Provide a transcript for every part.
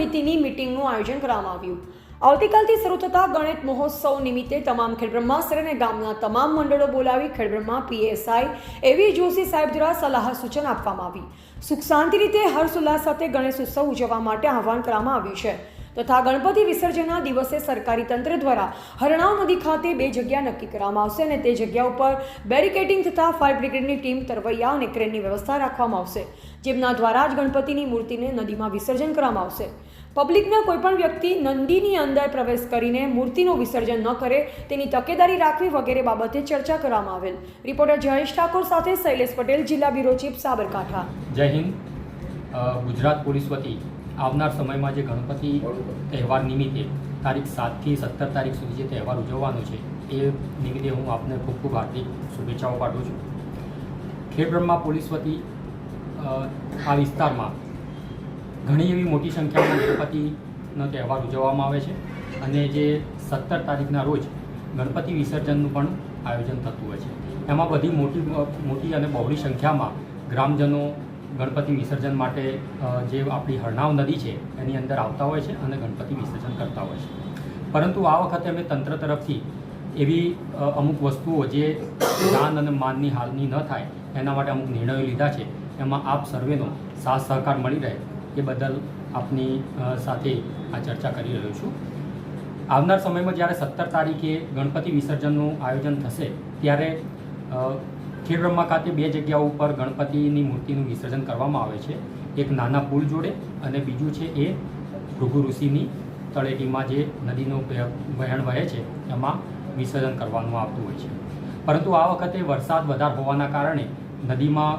સમિતિની મિટિંગનું આયોજન કરવામાં આવ્યું. આવતીકાલથી શરૂ થતા ગણેશ મહોત્સવ નિમિત્તે તમામ ખેડબ્રહ્મા શહેર અને ગામના તમામ મંડળો બોલાવી ખેડબ્રહ્મા પીએસઆઈ એવી જોશી સાહેબ દ્વારા સલાહ સૂચન આપવામાં આવી. સુખ શાંતિ રીતે હર્ષોલ્લાસ સાથે ગણેશ ઉત્સવ ઉજવવા માટે આહવાન કરવામાં આવ્યું છે. તથા ગણપતિ વિસર્જનના દિવસે સરકારી તંત્ર દ્વારા હરણાવ નદી ખાતે બે જગ્યા નક્કી કરવામાં આવશે અને તે જગ્યા ઉપર બેરિકેડિંગ તથા ફાયર બ્રિગેડની ટીમ તરવૈયા અને ક્રેનની વ્યવસ્થા રાખવામાં આવશે. જેમના દ્વારા જ ગણપતિની મૂર્તિને નદીમાં વિસર્જન કરવામાં આવશે. પબ્લિકના કોઈપણ વ્યક્તિ નંદીની અંદર પ્રવેશ કરીને મૂર્તિનું વિસર્જન ન કરે, તેની તકેદારી રાખવી વગેરે બાબતે ચર્ચા કરવામાં આવેલ. રિપોર્ટર જયેશ ઠાકોર સાથે શૈલેષ પટેલ, જિલ્લા બ્યુરો ચીફ સાબરકાંઠા. જય હિન્દ. ગુજરાત પોલીસ વતી આવનાર સમયમાં જે ગણપતિ તહેવાર નિમિત્તે તારીખ સાતથી સત્તર તારીખ સુધી જે તહેવાર ઉજવવાનો છે, એ નિમિત્તે હું આપને ખૂબ ખૂબ હાર્દિક શુભેચ્છાઓ પાઠવું છું. ખેડબ્રહ્મા પોલીસ વતી આ વિસ્તારમાં ઘણી એવી મોટી સંખ્યામાં ગણપતિનો તહેવાર ઉજવવામાં આવે છે અને જે સત્તર તારીખના રોજ ગણપતિ વિસર્જનનું પણ આયોજન થતું હોય છે. એમાં બધી મોટી મોટી અને બહોળી સંખ્યામાં ગ્રામજનો ગણપતિ વિસર્જન માટે જે આપણી હરણાવ નદી છે એની અંદર આવતા હોય છે અને ગણપતિ વિસર્જન કરતા હોય છે. પરંતુ આ વખતે અમે તંત્ર તરફથી એવી અમુક વસ્તુઓ જે જ્ઞાન અને માનની હાલની ન થાય એના માટે અમુક નિર્ણયો લીધા છે. એમાં આપ સર્વેનો સાથ સહકાર મળી રહે. એ બદલ આપની સાથે આ ચર્ચા કરી રહ્યો છું. આવનાર સમયમાં જ્યારે સત્તર તારીખે ગણપતિ વિસર્જનનું આયોજન થશે, ત્યારે ખેડબ્રહ્મા ખાતે બે જગ્યા ઉપર ગણપતિની મૂર્તિનું વિસર્જન કરવામાં આવે છે. એક નાના પુલ જોડે અને બીજું છે એ ભૃગુ ઋષિની તળેટીમાં જે નદીનું વહ- વહેણ વહે છે, એમાં વિસર્જન કરવાનું આવતું હોય છે. પરંતુ આ વખતે વરસાદ વધારે હોવાના કારણે નદીમાં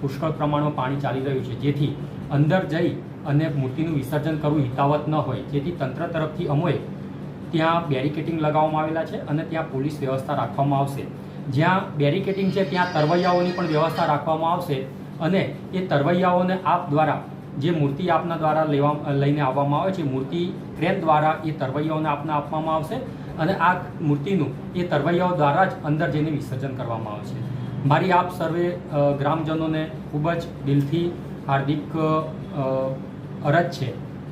પુષ્કળ પ્રમાણમાં પાણી ચાલી રહ્યું છે. જેથી અંદર જઈ અને મૂર્તિનું વિસર્જન કરવું હિતાવત ન હોય. જેથી તંત્ર તરફથી અમોએ ત્યાં બેરિકેટિંગ લગાવવામાં આવેલા છે અને ત્યાં પોલીસ વ્યવસ્થા રાખવામાં આવશે. જ્યાં બેરિકેટિંગ છે, ત્યાં તરવૈયાઓની પણ વ્યવસ્થા રાખવામાં આવશે અને એ તરવૈયાઓને આપ દ્વારા જે મૂર્તિ આપના દ્વારા લેવા, લઈને આવવામાં આવે છે, મૂર્તિ ક્રેન દ્વારા એ તરવૈયાઓને આપને આપવામાં આવશે અને આ મૂર્તિનું એ તરવૈયાઓ દ્વારા જ અંદર જઈને વિસર્જન કરવામાં આવશે મારી આપ સર્વે ગ્રામજનોને ખૂબ જ દિલથી હાર્દિક અરજ છે.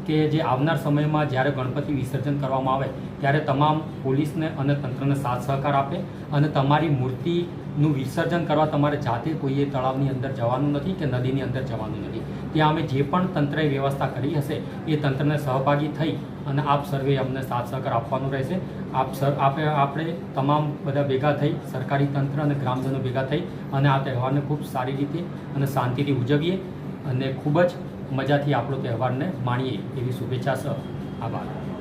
કે જે આવનાર સમયમાં જ્યારે ગણપતિ વિસર્જન કરવામાં આવે, ત્યારે તમામ પોલીસને અને તંત્રને સાથ સહકાર આપે અને તમારી મૂર્તિનું વિસર્જન કરવા તમારે જાતે કોઈએ તળાવની અંદર જવાનું નથી કે નદીની અંદર જવાનું નથી. ત્યાં અમે જે પણ તંત્રએ વ્યવસ્થા કરી હશે, એ તંત્રને સહભાગી થઈ અને આપ સર્વે અમને સાથ સહકાર આપવાનું રહેશે. આપ સર, આપે, આપણે તમામ બધા ભેગા થઈ, સરકારી તંત્ર અને ગ્રામજનો ભેગા થઈ અને આ તહેવારને ખૂબ સારી રીતે અને શાંતિથી ઉજવીએ અને ખૂબ જ મજાથી આપણો તહેવારને માણીએ એવી શુભેચ્છા સહ આભાર.